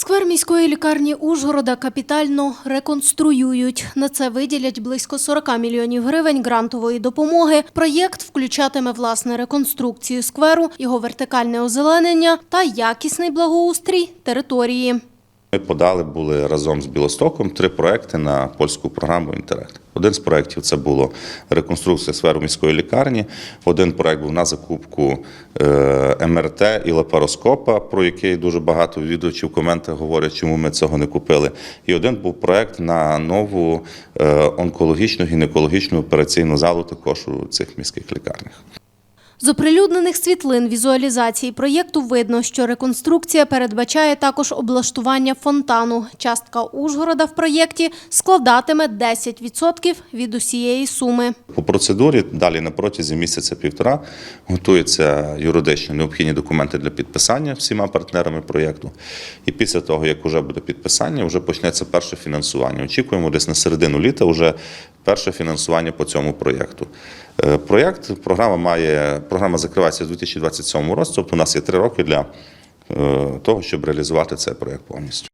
Сквер міської лікарні Ужгорода капітально реконструюють. На це виділять близько 40 мільйонів гривень грантової допомоги. Проєкт включатиме власне реконструкцію скверу, його вертикальне озеленення та якісний благоустрій території. Ми подали були разом з Білостоком три проекти на польську програму Інтерект. Один з проєктів це було реконструкція сфери міської лікарні. Один проект був на закупку е, МРТ і лапароскопа, про який дуже багато відвідувачів в коментах говорять, чому ми цього не купили. І один був проект на нову е, онкологічну гінекологічну операційну залу також у цих міських лікарнях. З оприлюднених світлин візуалізації проєкту видно, що реконструкція передбачає також облаштування фонтану. Частка Ужгорода в проєкті складатиме 10% від усієї суми. По процедурі далі на протязі місяця-півтора готуються юридичні необхідні документи для підписання всіма партнерами проєкту. І після того, як вже буде підписання, вже почнеться перше фінансування. Очікуємо десь на середину літа вже перше фінансування по цьому проєкту. Е, Проєкт, програма має програма закривається у 2027 році, тобто у нас є три роки для е, того, щоб реалізувати цей проєкт повністю.